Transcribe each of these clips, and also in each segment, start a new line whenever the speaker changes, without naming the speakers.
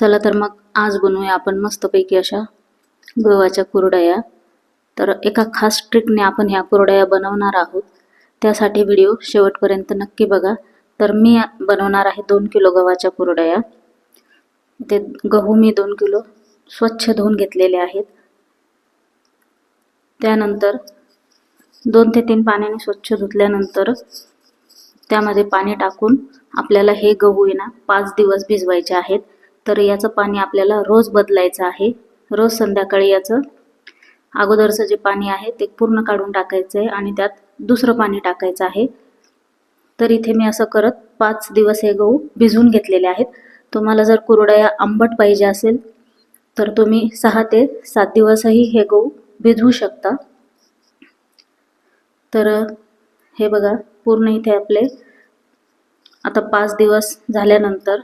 चला तर मग आज बनवूया आपण मस्तपैकी अशा गव्हाच्या कुरडया. तर एका खास ट्रिकने आपण ह्या कुरडया बनवणार आहोत. त्यासाठी व्हिडिओ शेवटपर्यंत नक्की बघा. तर मी बनवणार आहे दोन किलो गव्हाच्या कुरडया. ते गहू मी दोन किलो स्वच्छ धुवून घेतलेले आहेत. त्यानंतर दोन ते तीन पाण्याने स्वच्छ धुतल्यानंतर त्यामध्ये पाणी टाकून आपल्याला हे गहू आहे ना पाच दिवस भिजवायचे आहेत. तर याचं पाणी आपल्याला रोज बदलायचं आहे. रोज संध्याकाळी याचं अगोदरचं जे पाणी आहे ते पूर्ण काढून टाकायचं आहे आणि त्यात दुसरं पाणी टाकायचं आहे. तर इथे मी असं करत पाच दिवस हे गहू भिजवून घेतलेले आहेत. तुम्हाला जर कुरडया आंबट पाहिजे असेल तर तुम्ही सहा ते सात दिवसही हे गहू भिजवू शकता. तर हे बघा पूर्ण इथे आपले आता पाच दिवस झाल्यानंतर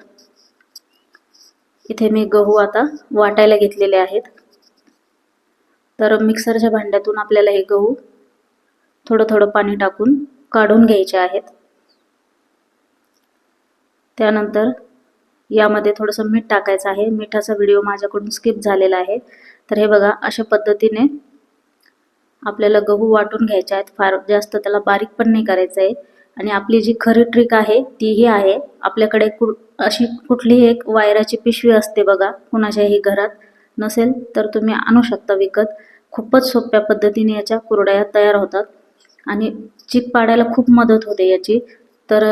इथे मी गहू आता वाटायला घेतलेले आहेत. तर मिक्सरच्या भांड्यातून आपल्याला हे गहू थोडं थोडं पाणी टाकून काढून घ्यायचे आहेत. त्यानंतर यामध्ये थोडंसं मीठ टाकायचं आहे. मिठाचा व्हिडिओ माझ्याकडून स्किप झालेला आहे. तर हे बघा अशा पद्धतीने आपल्याला गहू वाटून घ्यायचे आहेत. फार जास्त त्याला बारीक पण नाही करायचं आहे आणि आपली जी खरी ट्रिक आहे तीही आहे. आपल्याकडे कुड अशी कुठलीही एक वायराची पिशवी असते बघा कुणाच्याही घरात नसेल तर तुम्ही आणू शकता विकत. खूपच सोप्या पद्धतीने याच्या कुरड्या तयार होतात आणि चीक पाडायला खूप मदत होते याची. तर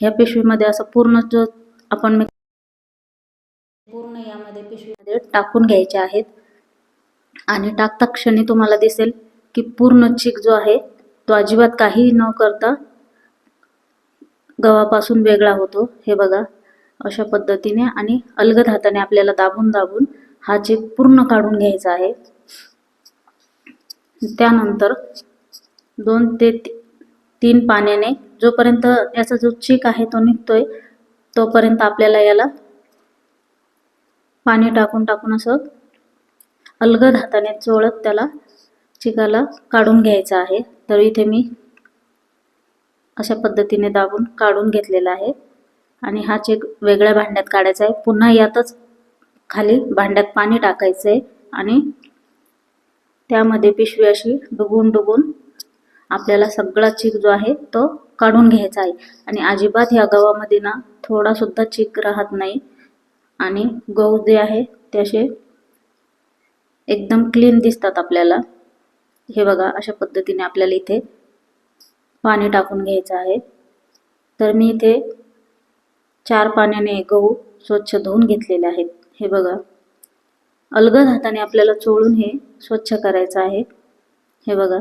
ह्या पिशवीमध्ये असं पूर्ण जो आपण पूर्ण यामध्ये पिशवीमध्ये टाकून घ्यायचे आहेत. आणि टाकता क्षणी तुम्हाला दिसेल की पूर्ण चीक जो आहे तो अजिबात काही न करता गव्हापासून वेगळा होतो. हे बघा अशा पद्धतीने आणि अलगद हाताने आपल्याला दाबून दाबून हा चेक पूर्ण काढून घ्यायचा आहे. त्यानंतर दोन ते तीन पाण्याने जोपर्यंत याचा जो चेक आहे तो निघतोय तोपर्यंत आपल्याला याला पाणी टाकून टाकून असं अलगद हाताने चोळत त्याला चिकाला काढून घ्यायचा आहे. तर इथे मी अशा पद्धतीने दाबून काढून घेतलेला आहे. आणि हा चेक वेगळ्या भांड्यात काढायचा आहे. पुन्हा यातच खाली भांड्यात पाणी टाकायचं आहे आणि त्यामध्ये पिशवी अशी डुबून डुबून आपल्याला सगळा चीक जो आहे तो काढून घ्यायचा आहे. आणि अजिबात ह्या गव्हामध्ये ना थोडासुद्धा चीक राहत नाही. आणि गहू जे आहे ते असे एकदम क्लीन दिसतात आपल्याला. हे बघा अशा पद्धतीने आपल्याला इथे पाणी टाकून घ्यायचं आहे. तर मी इथे चार पाण्याने गहू स्वच्छ धुवून घेतलेले आहेत. हे बघा. अलगद हाताने आपल्याला चोळून हे स्वच्छ करायचं आहे. हे बघा.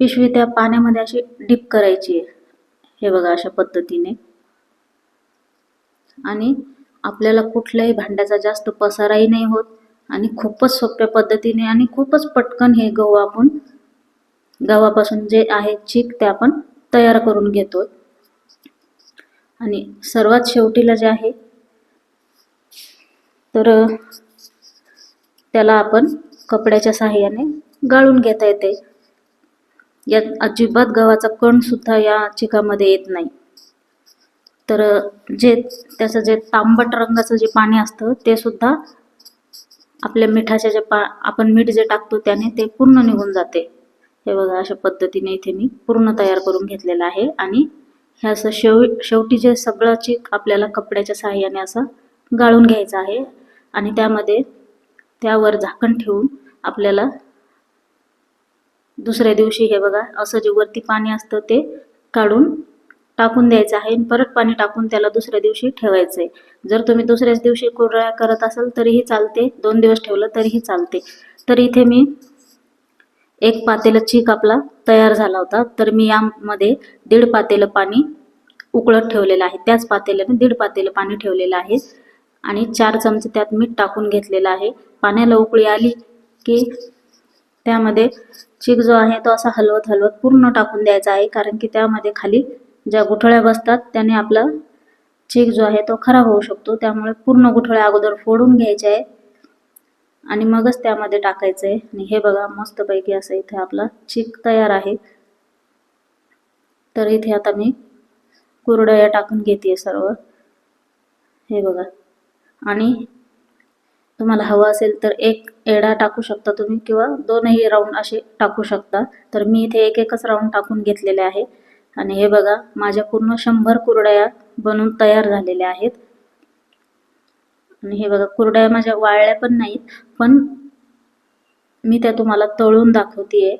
पिशवी त्या पाण्यामध्ये अशी डीप करायची आहे. हे बघा अशा पद्धतीने. आणि आपल्याला कुठल्याही भांड्याचा जास्त पसाराही नाही होत आणि खूपच सोप्या पद्धतीने आणि खूपच पटकन हे गहू आपण गव्हापासून जे आहे चीक ते आपण तयार करून घेतो आणि सर्वात शेवटीला जे आहे तर त्याला आपण कपड्याच्या साहाय्याने गाळून घेता येते. यात अजिबात गव्हाचा कणसुद्धा या चिकामध्ये येत नाही. तर जे त्याचं जे तांबट रंगाचं जे पाणी असतं ते सुद्धा आपल्या मिठाच्या जे पा आपण मीठ जे टाकतो त्याने ते पूर्ण निघून जाते. हे बघा अशा पद्धतीने इथे मी पूर्ण तयार करून घेतलेलं आहे आणि हे असं शेव शेवटी जे सगळं चीक आपल्याला कपड्याच्या सहाय्याने असं गाळून घ्यायचं आहे आणि त्यामध्ये त्यावर झाकण ठेवून आपल्याला दुसऱ्या दिवशी हे बघा असं जे वरती पाणी असतं ते काढून टाकून द्यायचं आहे आणि परत पाणी टाकून त्याला दुसऱ्या दिवशी ठेवायचं आहे. जर तुम्ही दुसऱ्याच दिवशी कुरळ्या करत असाल तरीही चालते दोन दिवस ठेवलं तरीही चालते. तर इथे मी एक पातेलं चीक आपला तयार झाला होता. तर मी यामध्ये दीड पातेलं पाणी उकळत ठेवलेलं आहे. त्याच पातेल्याने दीड पातेलं पाणी ठेवलेलं आहे. आणि चार चमचे त्यात मीठ टाकून घेतलेलं आहे. पाण्याला उकळी आली की त्यामध्ये चीक जो आहे तो असा हलवत हलवत पूर्ण टाकून द्यायचा आहे. कारण की त्यामध्ये खाली ज्या गुठळ्या बसतात त्याने आपला चीक जो आहे तो खराब होऊ शकतो. त्यामुळे पूर्ण गुठळ्या अगोदर फोडून घ्यायचे आहे. आणि मगच त्यामध्ये टाकायचं आहे आणि हे बघा मस्तपैकी असं इथे आपला चीक तयार आहे. तर इथे आता मी कुरडया टाकून घेते सर्व. हे बघा. आणि तुम्हाला हवं असेल तर एक एडा टाकू शकता तुम्ही किंवा दोनही राऊंड असे टाकू शकता. तर मी इथे एक एकच राऊंड टाकून घेतलेले आहे. आणि हे बघा माझ्या पूर्ण शंभर कुरडया बनून तयार झालेल्या आहेत. आणि हे बघा कुरड्या माझ्या वाळल्या पण नाहीत पण मी त्या तुम्हाला तळून दाखवतेय.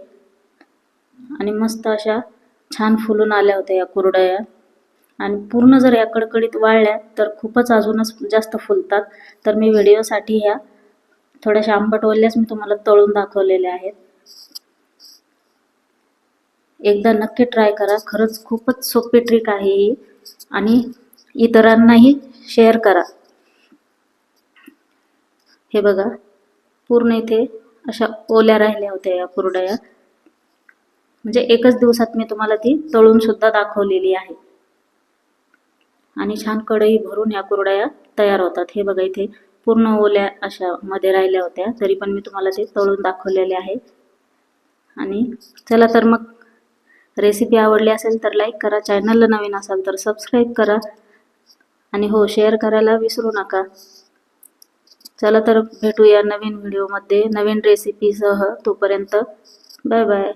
आणि मस्त अशा छान फुलून आल्या होत्या या कुरड्या. आणि पूर्ण जर या कडकडीत वाळल्या तर खूपच अजूनच जास्त फुलतात. तर मी व्हिडिओसाठी ह्या थोड्याशा आंबट वल्ल्याच मी तुम्हाला तळून दाखवलेल्या आहेत. एकदा नक्की ट्राय करा खरंच खूपच सोपी ट्रिक आहे ही. आणि इतरांनाही शेअर करा. हे बघा पूर्ण इथे अशा ओल्या राहिल्या होत्या या कुरडया. म्हणजे एकच दिवसात मी तुम्हाला ती तळून सुद्धा दाखवलेली आहे. आणि छान कढई भरून या कुरडया तयार होतात. हे बघा इथे पूर्ण ओल्या अशा मध्ये राहिल्या होत्या. तरी पण मी तुम्हाला ते तळून दाखवलेले आहे. आणि चला तर मग रेसिपी आवडली असेल तर लाईक करा. चॅनलला नवीन असाल तर सबस्क्राईब करा. आणि हो शेअर करायला विसरू नका. चला तर भेटूया नवीन व्हिडिओमध्ये नवीन रेसिपीसह तोपर्यंत बाय बाय